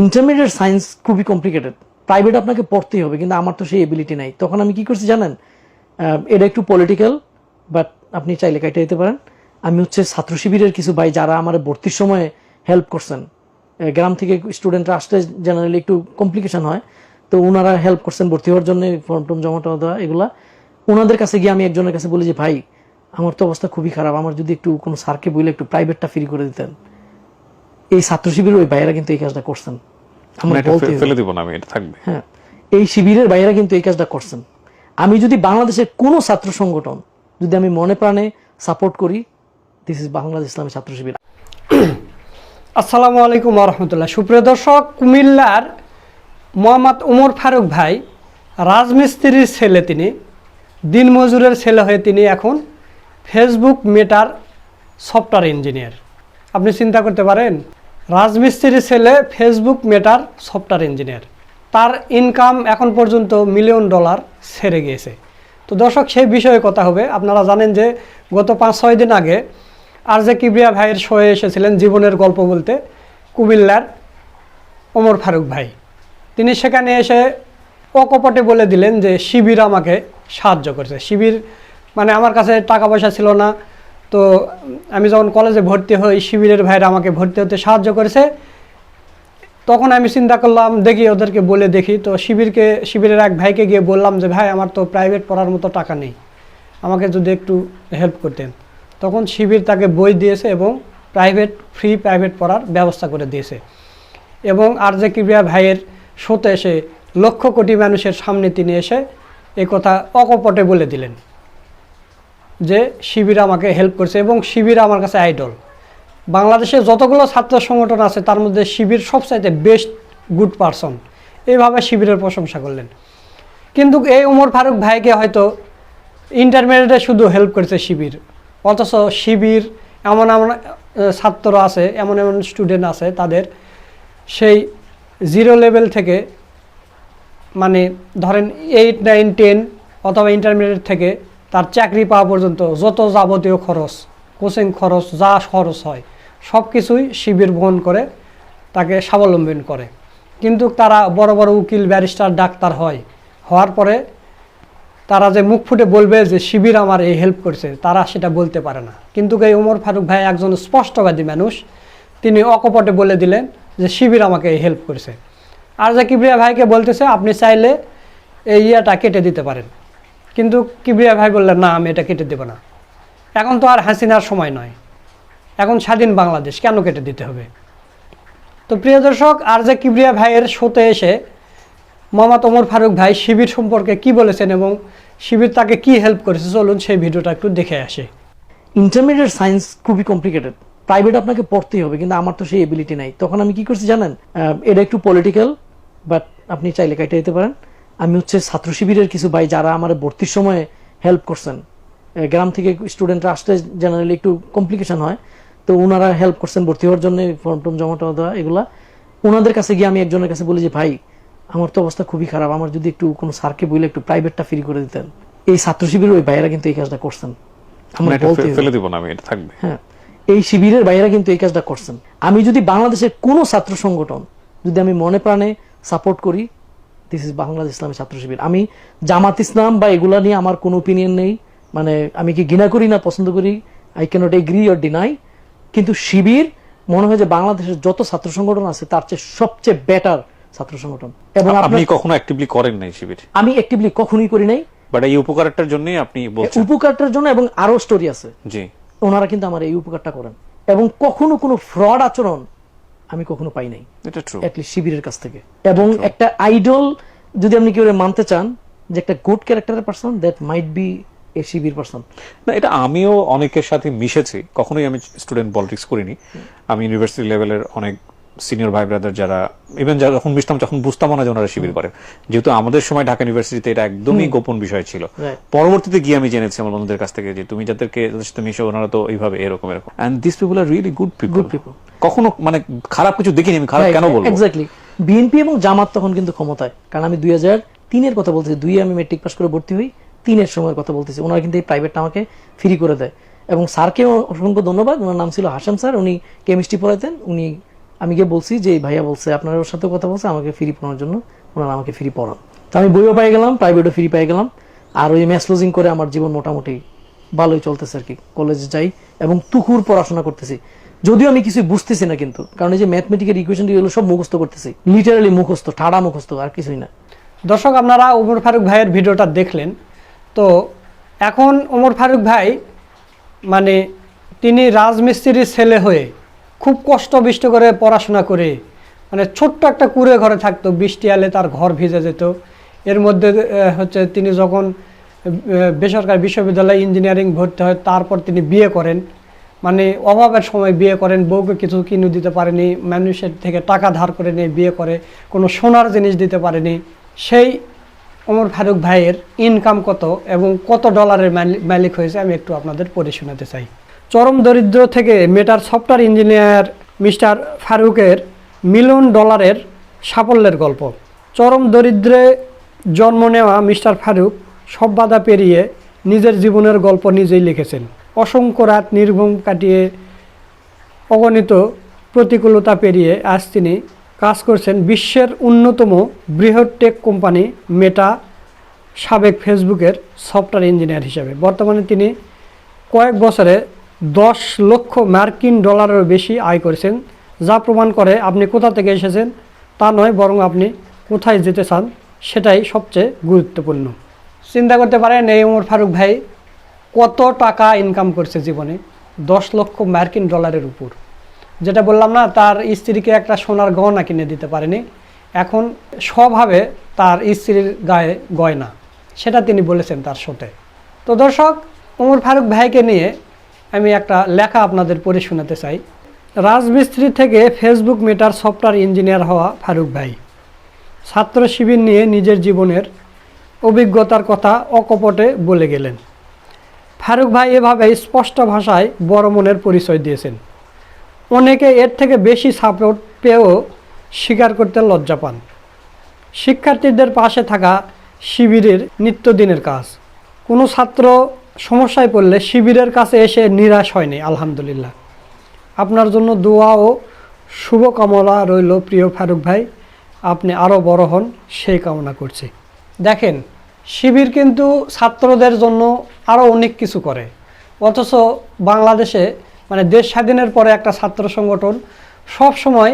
Intermediate science খুবই complicated private আপনাকে পড়তেই হবে, কিন্তু আমার তো সেই এবিলিটি নাই। তখন আমি কি করছি জানেন? এটা একটু পলিটিক্যাল বাট আপনি চাইলে কাইটে দিতে পারেন। আমি হচ্ছে ছাত্র শিবিরের কিছু ভাই যারা আমার ভর্তির সময় হেল্প করছেন। গ্রাম থেকে স্টুডেন্টরা আসতে জেনারেলি একটু কমপ্লিকেশন হয়। তো ওনারা হেল্প করছেন ভর্তি হওয়ার জন্য ফর্ম টর্ম জমা টমা দেওয়া, এগুলা। ওনাদের কাছে গিয়ে আমি একজনের কাছে বলি যে, ভাই, আমার তো অবস্থা খুবই খারাপ। আমার যদি একটু কোনো স্যারকে বলে একটু প্রাইভেটটা ফ্রি করে দিতেন। এই ছাত্র শিবিরের ওই ভাইয়েরা কিন্তু এই কাজটা করছেন। আমার বলতে ফেলে দিব না আমি এটা থাকবে। হ্যাঁ এই শিবিরের বাইরে কিন্তু এই কাজটা করছেন। আমি যদি বাংলাদেশের কোনো ছাত্র সংগঠন যদি আমি মনে প্রাণে সাপোর্ট করি দিস ইজ বাংলাদেশ ইসলামী ছাত্র শিবির। আসসালামু আলাইকুম রহমতুল্লাহ সুপ্রিয় দর্শক কুমিল্লার মোহাম্মদ উমর ফারুক ভাই রাজমিস্ত্রির ছেলে তিনি দিনমজুরের ছেলে হয়ে তিনি এখন ফেসবুক মেটার সফটওয়্যার ইঞ্জিনিয়ার আপনি চিন্তা করতে পারেন রাজমিস্ত্রির ছেলে ফেসবুক মেটার সফটওয়্যার ইঞ্জিনিয়ার তার ইনকাম এখন পর্যন্ত মিলিয়ন ডলার ছেড়ে গিয়েছে। তো দর্শক, সেই বিষয়ে কথা হবে। আপনারা জানেন যে গত পাঁচ, ছয় দিন আগে আর যে কিবরিয়া ভাইয়ের শোয়ে এসেছিলেন জীবনের গল্প বলতে, কুমিল্লার ওমর ফারুক ভাই। তিনি সেখানে এসে অকপটে বলে দিলেন যে শিবির আমাকে সাহায্য করেছে। শিবির মানে আমার কাছে টাকা পয়সা ছিল না তো আমি যখন কলেজে ভর্তি হই, শিবিরের ভাইরা আমাকে ভর্তি হতে সাহায্য করেছে। তখন আমি চিন্তা করলাম, দেখি ওদেরকে বলে দেখি। তো শিবিরকে, শিবিরের এক ভাইকে গিয়ে বললাম যে, ভাই, আমার তো প্রাইভেট পড়ার মতো টাকা নেই। আমাকে যদি একটু হেল্প করতেন। তখন শিবির তাকে বই দিয়েছে এবং প্রাইভেট ফ্রি প্রাইভেট পড়ার ব্যবস্থা করে দিয়েছে। এবং আর যে কিবিয়া ভাইয়ের শোতে এসে লক্ষ কোটি মানুষের সামনে তিনি এসে এ কথা অকপটে বলে দিলেন। যে শিবির আমাকে হেল্প করছে এবং শিবির আমার কাছে আইডল বাংলাদেশে যতগুলো ছাত্র সংগঠন আছে, তার মধ্যে শিবির সবচাইতে বেস্ট গুড পারসন এইভাবে শিবিরের প্রশংসা করলেন। কিন্তু এই উমর ফারুক ভাইকে হয়তো ইন্টারমিডিয়েটে শুধু হেল্প করেছে শিবির। অথচ শিবির এমন এমন ছাত্র আছে, এমন এমন স্টুডেন্ট আছে, তাদের সেই জিরো লেভেল থেকে মানে ধরেন এইট নাইন টেন অথবা ইন্টারমিডিয়েট থেকে তার চাকরি পাওয়া পর্যন্ত যত যাবতীয় খরচ, কোচিং খরচ, যা খরচ হয়, সব কিছুই শিবির বহন করে তাকে স্বাবলম্বী করে। কিন্তু তারা বড় বড় উকিল, ব্যারিস্টার, ডাক্তার হয়। হওয়ার পরে তারা যে মুখ ফুটে বলবে যে, শিবির আমার এই হেল্প করছে, তারা সেটা বলতে পারে না। কিন্তু এই ওমর ফারুক ভাই একজন স্পষ্টবাদী মানুষ। তিনি অকপটে বলে দিলেন যে, শিবির আমাকে এই হেল্প করেছে। আর যে কিবরিয়া ভাইকে বলতেছে, আপনি চাইলে এই ইয়াটা কেটে দিতে পারেন। কিন্তু কিবরিয়া ভাই বললেন, না, আমি এটা কেটে দেবো না। এখন তো আর হাসিনার সময় নয়। এখন স্বাধীন বাংলাদেশ, কেন কেটে দিতে হবে? তো প্রিয় দর্শক, আর যে কিবরিয়া ভাইয়ের শোতে এসে মোহাম্মদ ওমর ফারুক ভাই শিবির সম্পর্কে কি বলেছেন এবং শিবির তাকে কি হেল্প করেছে, চলুন সেই ভিডিওটা একটু দেখে আসে। ইন্টারমিডিয়েট সায়েন্স খুবই কমপ্লিকেটেড প্রাইভেট আপনাকে পড়তেই হবে, কিন্তু আমার তো সেই এবিলিটি নাই। তখন আমি কি করছি জানেন? এটা একটু পলিটিক্যাল বাট আপনি চাইলে কাইটে দিতে পারেন। আমি হচ্ছে ছাত্র শিবিরের কিছু ভাই যারা আমার ভর্তির সময় হেল্প করছেন। গ্রাম থেকে স্টুডেন্টরা আসতে জেনারেলি একটু কমপ্লিকেশন হয়। তো ওনারা হেল্প করছেন ভর্তি হওয়ার জন্য ফর্ম টর্ম জমা টমা দেওয়া এগুলা। ওনাদের কাছে গিয়ে আমি একজনের কাছে বলি যে ভাই আমার তো অবস্থা খুবই খারাপ। আমার যদি একটু কোনো স্যারকে বলে একটু প্রাইভেটটা ফ্রি করে দিতেন। এই ছাত্র শিবিরের ওই ভাইয়েরা কিন্তু এই কাজটা করছেন। না, বলতে ফেলে দিব না আমি এটা থাকবে। হ্যাঁ এই শিবিরের বাইরে কিন্তু এই কাজটা করছেন। আমি যদি বাংলাদেশের কোনো ছাত্র সংগঠন যদি আমি মনে প্রাণে সাপোর্ট করি দিস ইজ বাংলাদেশ ইসলামী ছাত্র শিবির। আমি জামাত ইসলাম বা এগুলা নিয়ে আমার কোনো ওপিনিয়ন নেই। মানে আমি কি ঘৃণা করি না পছন্দ করি? I can't agree or deny কিন্তু শিবির মনে হয় যে বাংলাদেশের যত ছাত্র সংগঠন আছে তার চেয়ে সবচেয়ে বেটার ছাত্র সংগঠন। এবং আপনি কখনো অ্যাক্টিভলি করেন নাই শিবির? আমি অ্যাক্টিভলি কখনোই করি নাই। বাট এই উপকারটার জন্যই আপনি বলছেন। উপকারটার জন্য এবং আরও স্টোরি আছে। জি। ওনারা কিন্তু আমার এই উপকারটা করেন। এবং কখনো কোনো ফ্রড আচরণ আমি কখনো পাই নাই। এটা ট্রু শিবিরের কাছ থেকে। এবং একটা আইডল যদি আপনি কেউ মানতে চান যে একটা গুড ক্যারেক্টারের person that might be a Shibir person না এটা আমিও অনেকের সাথে মিশেছি। কখনোই আমি স্টুডেন্ট পলিটিক্স করিনি। আমি ইউনিভার্সিটি লেভেলের অনেক সিনিয়র ভাই ব্রাদার যারা ইভেন যারা যখন বুঝতাম তখন বুঝতাম না যে ওনারা শিবির করেন যেহেতু আমাদের সময় ঢাকা ইউনিভার্সিটিতে এটা একদমই গোপন বিষয় ছিল। পরবর্তীতে গিয়ে আমি জেনেছি আমার বন্ধুদের কাছ থেকে যে তুমি যাদেরকে যাদের সাথে মিশো ওনারা তো এইভাবে এরকম এরকম। And this people are really good people. কখনো মানে খারাপ কিছু দেখিনি আমি খারাপ কেন বলব? এক্স্যাক্টলি বিএনপি এবং জামাত তখন কিন্তু ক্ষমতায়। কারণ আমি দুই হাজার তিনের কথা বলতেছি দুই আমি মেট্রিক পাস করে ভর্তি হই তিনের সময়ের কথা বলতেছি। ওনারা কিন্তু এই প্রাইভেটটা আমাকে ফ্রি করে দেয়। এবং স্যারকে অসংখ্য ধন্যবাদ। ওনার নাম ছিল হাসান স্যার উনি কেমিস্ট্রি পড়াতেন উনি আমি গিয়ে বলছি যে ভাইয়া বলছে, আপনার ওর সাথে কথা বলছে, আমাকে ফ্রি পড়ানোর জন্য ওনারা আমাকে ফ্রি পড়ান। তো আমি বইও পেয়ে গেলাম প্রাইভেটও ফ্রি পেয়ে গেলাম। আর ওই ম্যাথ লজিং করে আমার জীবন মোটামুটি ভালোই চলতেছে আর কি। কলেজে যাই এবং তুকুর পড়াশোনা করতেছি। যদিও আমি কিছু বুঝতেছি না কিন্তু, কারণ এই যে ম্যাথমেটিক্যাল ইকুয়েশন এগুলো সব মুখস্থ করতেছি। লিটারালি মুখস্থ, ঠাড়া মুখস্থ, আর কিছুই না। দর্শক, আপনারা ওমর ফারুক ভাইয়ের ভিডিওটা দেখলেন। তো এখন ওমর ফারুক ভাই মানে তিনি রাজমিস্ত্রির ছেলে হয়ে খুব কষ্ট বিষ্ট করে পড়াশোনা করে। মানে ছোট্ট একটা কুড়ে ঘরে থাকতো, বৃষ্টি এলে তার ঘর ভিজে যেত। এর মধ্যে হচ্ছে তিনি যখন বেসরকারি বিশ্ববিদ্যালয়ে ইঞ্জিনিয়ারিং ভর্তি হয়, তারপর তিনি বিয়ে করেন। মানে অভাবের সময় বিয়ে করেন, বউকে কিছু কিনে দিতে পারেনি, মানুষের থেকে টাকা ধার করে নিয়ে বিয়ে করে, কোনো সোনার জিনিস দিতে পারেনি। সেই ওমর ফারুক ভাইয়ের ইনকাম কত এবং কত ডলারের মালি- মালিক হয়েছে আমি একটু আপনাদের পড়ে শোনাতে চাই। চরম দরিদ্র থেকে মেটার সফটওয়্যার ইঞ্জিনিয়ার মিস্টার ফারুকের মিলিয়ন ডলারের সাফল্যের গল্প। চরম দরিদ্রে জন্ম নেওয়া মিস্টার ফারুক সব বাধা পেরিয়ে নিজের জীবনের গল্প নিজেই লিখেছেন। অসংখ্য রাত নির্ঘুম কাটিয়ে অগণিত প্রতিকূলতা পেরিয়ে আজ তিনি কাজ করছেন বিশ্বের অন্যতম বৃহৎ টেক কোম্পানি মেটা সাবেক ফেসবুকের সফটওয়্যার ইঞ্জিনিয়ার হিসেবে। বর্তমানে তিনি কয়েক বছরে দশ লক্ষ মার্কিন ডলারেরও বেশি আয় করেছেন, যা প্রমাণ করে আপনি কোথা থেকে এসেছেন, তা নয় বরং আপনি কোথায় যেতে চান, সেটাই সবচেয়ে গুরুত্বপূর্ণ। চিন্তা করতে পারেন এই ওমর ফারুক ভাই কত টাকা ইনকাম করছে জীবনে দশ লক্ষ মার্কিন ডলারের উপর। যেটা বললাম না, তার স্ত্রীকে একটা সোনার গহনা কিনে দিতে পারেনি, এখন স্বভাবে তার স্ত্রীর গায়ে গয়না, সেটা তিনি বলেছেন তার শোতে তো দর্শক, ওমর ফারুক ভাইকে নিয়ে আমি একটা লেখা আপনাদের পড়ে শোনাতে চাই। রাজমিস্ত্রি থেকে ফেসবুক মেটার সফটওয়্যার ইঞ্জিনিয়ার হওয়া ফারুক ভাই। ছাত্র শিবির নিয়ে নিজের জীবনের অভিজ্ঞতার কথা অকপটে বলে গেলেন। ফারুক ভাই এভাবে স্পষ্ট ভাষায় বড় মনের পরিচয় দিয়েছেন। অনেকে এর থেকে বেশি সাপোর্ট পেয়েও স্বীকার করতে লজ্জা পান। শিক্ষার্থীদের পাশে থাকা শিবিরের নিত্যদিনের কাজ। কোনো ছাত্র সমস্যায় পড়লে শিবিরের কাছে এসে নিরাশ হয়নি, আলহামদুলিল্লাহ। আপনার জন্য দোয়া ও শুভকামনা রইল প্রিয় ফারুক ভাই। আপনি আরও বড় হন, সেই কামনা করছি। দেখেন, শিবির কিন্তু ছাত্রদের জন্য আরও অনেক কিছু করে। অথচ বাংলাদেশে মানে দেশ স্বাধীনের পরে একটা ছাত্র সংগঠন সব সময়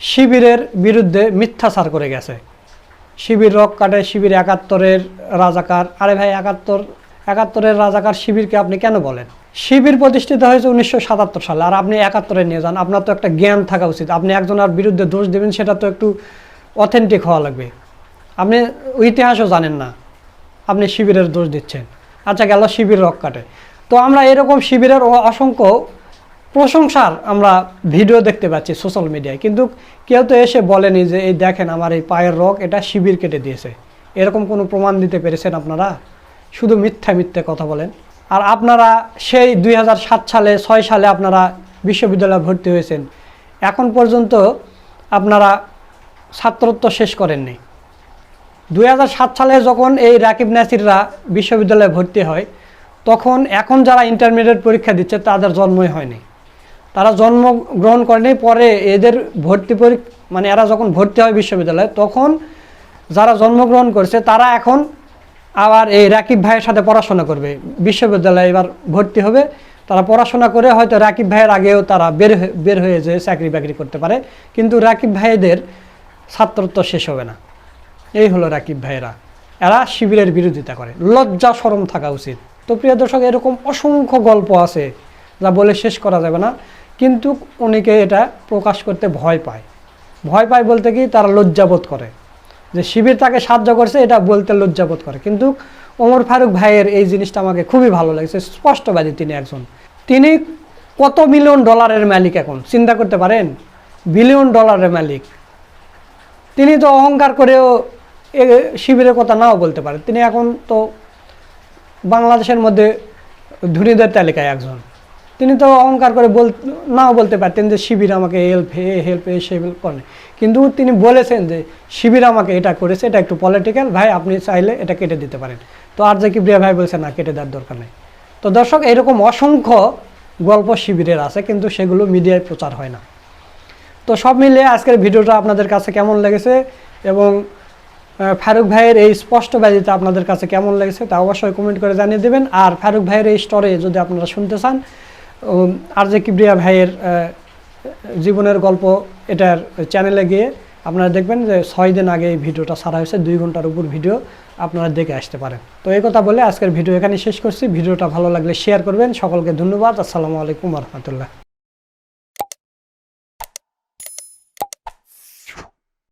শিবিরের বিরুদ্ধে মিথ্যাচার করে গেছে। শিবির রক কাটে, শিবির একাত্তরের রাজাকার, আরে ভাই, একাত্তর একাত্তরের রাজাকার শিবিরকে আপনি কেন বলেন? শিবির প্রতিষ্ঠিত হয়েছে উনিশশো সাতাত্তর সালে, আর আপনি একাত্তরে নিয়ে যান, আপনার তো একটা জ্ঞান থাকা উচিত। আপনি একজনের বিরুদ্ধে দোষ দেবেন, সেটা তো একটু অথেন্টিক হওয়া লাগবে। আপনি ইতিহাসও জানেন না, আপনি শিবিরের দোষ দিচ্ছেন। আচ্ছা গেল শিবির রক কাটে তো আমরা এরকম শিবিরের অসংখ্য প্রশংসার আমরা ভিডিও দেখতে পাচ্ছি সোশ্যাল মিডিয়ায় কিন্তু কেউ তো এসে বলেনি যে, এই দেখেন আমার এই পায়ের রক এটা শিবির কেটে দিয়েছে। এরকম কোনো প্রমাণ দিতে পেরেছেন আপনারা? শুধু মিথ্যা মিথ্যে কথা বলেন। আর আপনারা সেই দুই হাজার সাত সালে, ছয় সালে আপনারা বিশ্ববিদ্যালয়ে ভর্তি হয়েছেন। এখন পর্যন্ত আপনারা ছাত্রত্ব শেষ করেননি। দু হাজার সাত সালে যখন এই রাকিব নাসিররা বিশ্ববিদ্যালয়ে ভর্তি হয়, তখন এখন যারা ইন্টারমিডিয়েট পরীক্ষা দিচ্ছে, তাদের জন্মই হয়নি। তারা জন্ম গ্রহণ করেনি, পরে এদের ভর্তি পরীক্ষা মানে এরা যখন ভর্তি হয় বিশ্ববিদ্যালয়ে, তখন যারা জন্মগ্রহণ করছে, তারা এখন আবার এই রাকিব ভাইয়ের সাথে পড়াশোনা করবে। বিশ্ববিদ্যালয়ে এবার ভর্তি হবে। তারা পড়াশোনা করে হয়তো রাকিব ভাইয়ের আগেও তারা বের বের হয়ে যে চাকরি বাকরি করতে পারে। কিন্তু রাকিব ভাইদের ছাত্রত্ব শেষ হবে না। এই হলো রাকিব ভাইয়েরা। এরা শিবিরের বিরোধিতা করে। লজ্জা সরম থাকা উচিত। তো প্রিয় দর্শক, এরকম অসংখ্য গল্প আছে যা বলে শেষ করা যাবে না। কিন্তু অনেকে এটা প্রকাশ করতে ভয় পায়। ভয় পায় বলতে কি, তারা লজ্জাবোধ করে। যে শিবির তাকে সাহায্য করছে, এটা বলতে লজ্জাবোধ করে। কিন্তু ওমর ফারুক ভাইয়ের এই জিনিসটা আমাকে খুবই ভালো লাগছে, স্পষ্টবাদী তিনি একজন। তিনি কত মিলিয়ন ডলারের মালিক এখন, চিন্তা করতে পারেন? বিলিয়ন ডলারের মালিক। তিনি তো অহংকার করেও এ শিবিরের কথা নাও বলতে পারেন তিনি এখন তো বাংলাদেশের মধ্যে ধনীদের তালিকায় একজন। তিনি তো অহংকার করে বল, নাও বলতে পারতেন যে শিবির আমাকে হেল্প হে হেল্প এ সে করে কিন্তু তিনি বলেছেন যে শিবির আমাকে এটা করেছে, এটা একটু পলিটিক্যাল ভাই আপনি চাইলে এটা কেটে দিতে পারেন। তো আর যে কিবরিয়া ভাই বলছে, না, কেটে দেওয়ার দরকার নেই। তো দর্শক, এরকম অসংখ্য গল্প শিবিরের আছে, কিন্তু সেগুলো মিডিয়ায় প্রচার হয় না। তো সব মিলিয়ে আজকের ভিডিওটা আপনাদের কাছে কেমন লেগেছে এবং ফারুক ভাইয়ের এই স্পষ্ট বাজিতে আপনাদের কাছে কেমন লেগেছে তা অবশ্যই কমেন্ট করে জানিয়ে দেবেন। আর ফারুক ভাইয়ের এই স্টোরে যদি আপনারা শুনতে চান আর যে কিবরিয়া ভাইয়ের জীবনের গল্প এটার চ্যানেলে গিয়ে আপনারা দেখবেন যে ছয় দিন আগে এই ভিডিওটা সারা হয়েছে, দুই ঘণ্টার উপর ভিডিও আপনারা দেখে আসতে পারেন। তো এই কথা বলে আজকের ভিডিও এখানে শেষ করছি। ভিডিওটা ভালো লাগলে শেয়ার করবেন। সকলকে ধন্যবাদ। আসসালামু আলাইকুম রহমতুল্লাহ।